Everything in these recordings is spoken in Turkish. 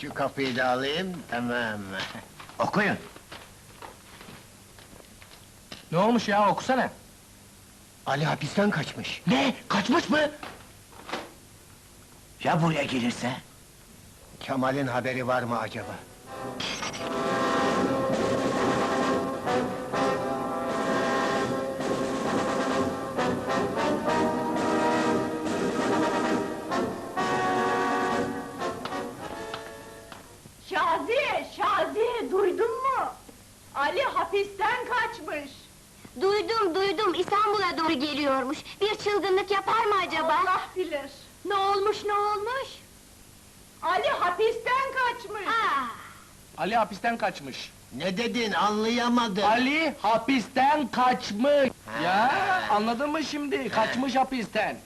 Şu kapıyı da alayım, tamam. Okuyun. Ne olmuş ya okusana. Ali hapisten kaçmış. Ne? Kaçmış mı? Ya buraya gelirse? Kemal'in haberi var mı acaba? Geliyormuş. Bir çılgınlık yapar mı acaba? Allah bilir. Ne olmuş ne olmuş? Ali hapisten kaçmış. Aa, Ali hapisten kaçmış. Ne dedin, anlayamadım. Ali hapisten kaçmış. Ya anladın mı şimdi? Kaçmış hapisten.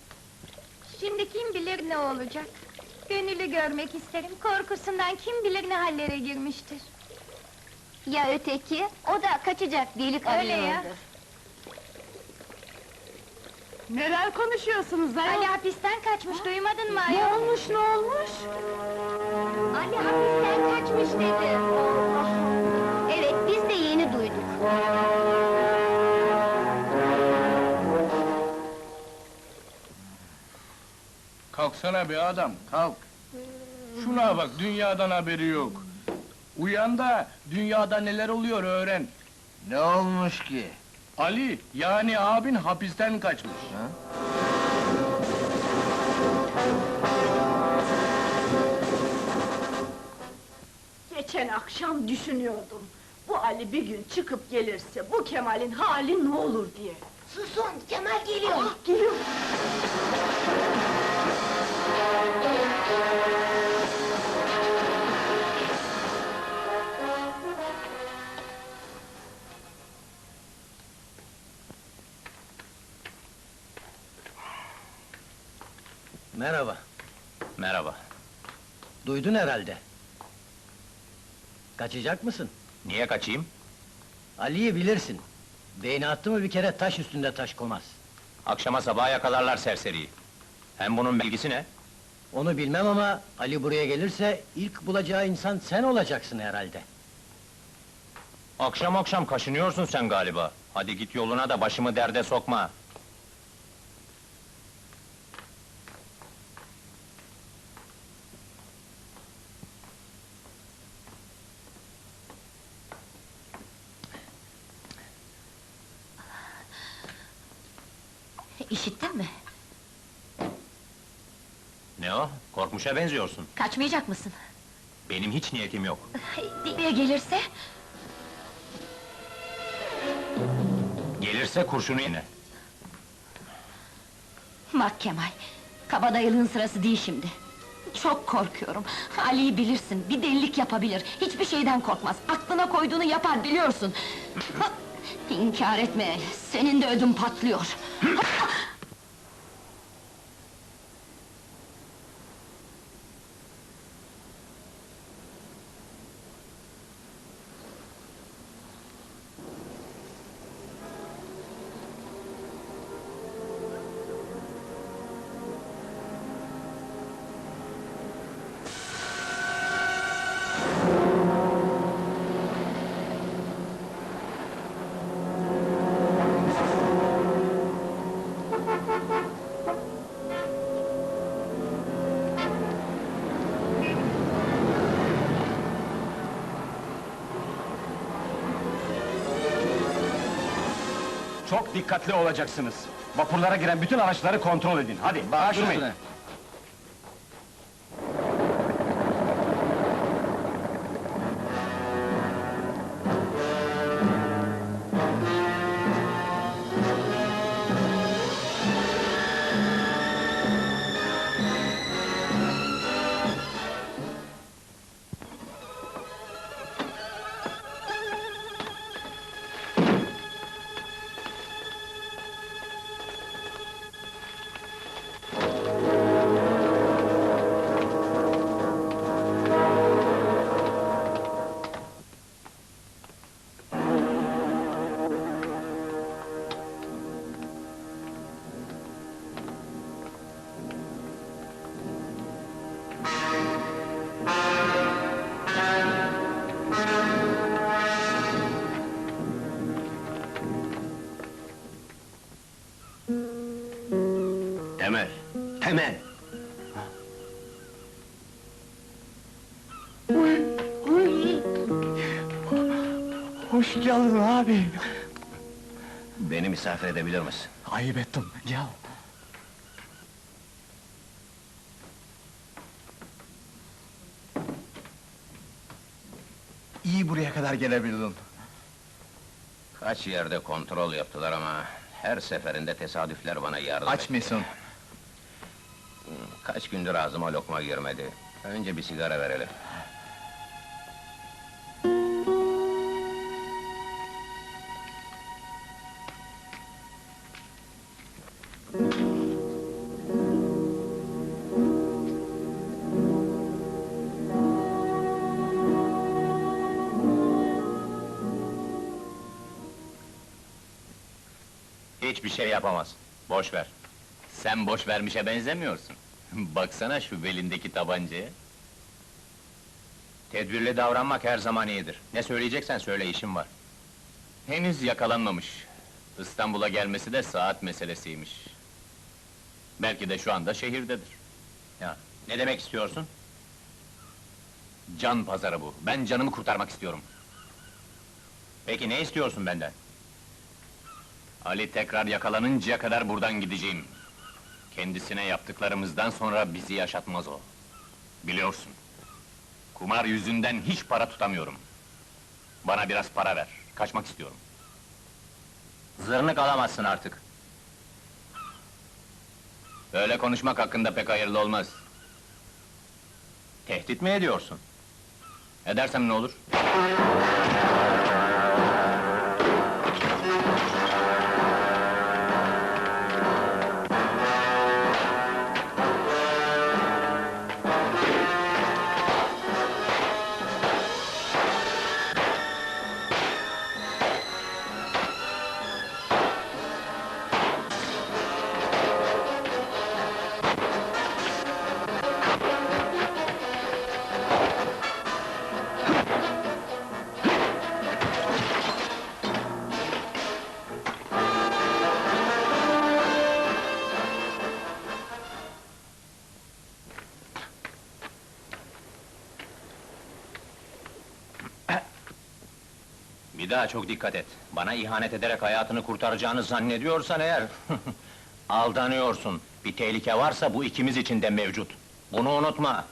şimdi kim bilir ne olacak? Gönülü görmek isterim. Korkusundan kim bilir ne hallere girmiştir. Ya öteki? O da kaçacak delik Öyle ya. Neler konuşuyorsunuz ayol? Ali hapisten kaçmış, duymadın mı Ne ayol? olmuş, ne olmuş? Ali hapisten kaçmış dedi. Evet, biz de yeni duyduk. Kalksana be adam, kalk. Şuna bak, dünyadan haberi yok. Uyan da dünyada neler oluyor öğren. Ne olmuş ki? Ali, yani abin hapisten kaçmış. Geçen akşam düşünüyordum. Bu Ali bir gün çıkıp gelirse bu Kemal'in hali ne olur diye. Susun, Kemal geliyor. Ah, geliyor. Merhaba, Merhaba. duydun herhalde. Kaçacak mısın? Niye kaçayım? Ali'yi bilirsin. Beyni attı mı bir kere taş üstünde taş komaz. Akşama sabaha yakalarlar serseriyi. Hem bunun bilgisi ne? Onu bilmem ama Ali buraya gelirse ilk bulacağı insan sen olacaksın herhalde. Akşam akşam kaşınıyorsun sen galiba. Hadi git yoluna da başımı derde sokma. İşittin mi? Ne o? Korkmuşa benziyorsun. Kaçmayacak mısın? Benim hiç niyetim yok. Buraya gelirse? Gelirse kurşunu yine. Bak Kemal, kabadayılığın sırası değil şimdi. Çok korkuyorum. Ali'yi bilirsin, bir delilik yapabilir. Hiçbir şeyden korkmaz. Aklına koyduğunu yapar biliyorsun. İnkar etme, senin de ödün patlıyor. Çok dikkatli olacaksınız. Vapurlara giren bütün araçları kontrol edin. Hadi, başlayın. Temel, Temel! Hoş geldin abi. Beni misafir edebilir misin? Ayıp ettim, gel. İyi buraya kadar gelebildin. Kaç yerde kontrol yaptılar ama... ...her seferinde tesadüfler bana yardım Aç etti. Kaç gündür ağzıma lokma girmedi. Önce bir sigara verelim. Hiçbir şey yapamaz. Boş ver. Sen boş vermişe benzemiyorsun. Baksana şu belindeki tabancaya. Tedbirli davranmak her zaman iyidir. Ne söyleyeceksen söyle, işim var. Henüz yakalanmamış. İstanbul'a gelmesi de saat meselesiymiş. Belki de şu anda şehirdedir. Ya, ne demek istiyorsun? Can pazarı bu. Ben canımı kurtarmak istiyorum. Peki ne istiyorsun benden? Ali tekrar yakalanıncaya kadar buradan gideceğim. Kendisine yaptıklarımızdan sonra bizi yaşatmaz o. Biliyorsun. Kumar yüzünden hiç para tutamıyorum. Bana biraz para ver, kaçmak istiyorum. Zırnık alamazsın artık. Böyle konuşmak hakkında pek hayırlı olmaz. Tehdit mi ediyorsun? Edersem ne olur? Bir daha çok dikkat et. Bana ihanet ederek hayatını kurtaracağını zannediyorsan eğer... ...aldanıyorsun. Bir tehlike varsa bu ikimiz için de mevcut. Bunu unutma.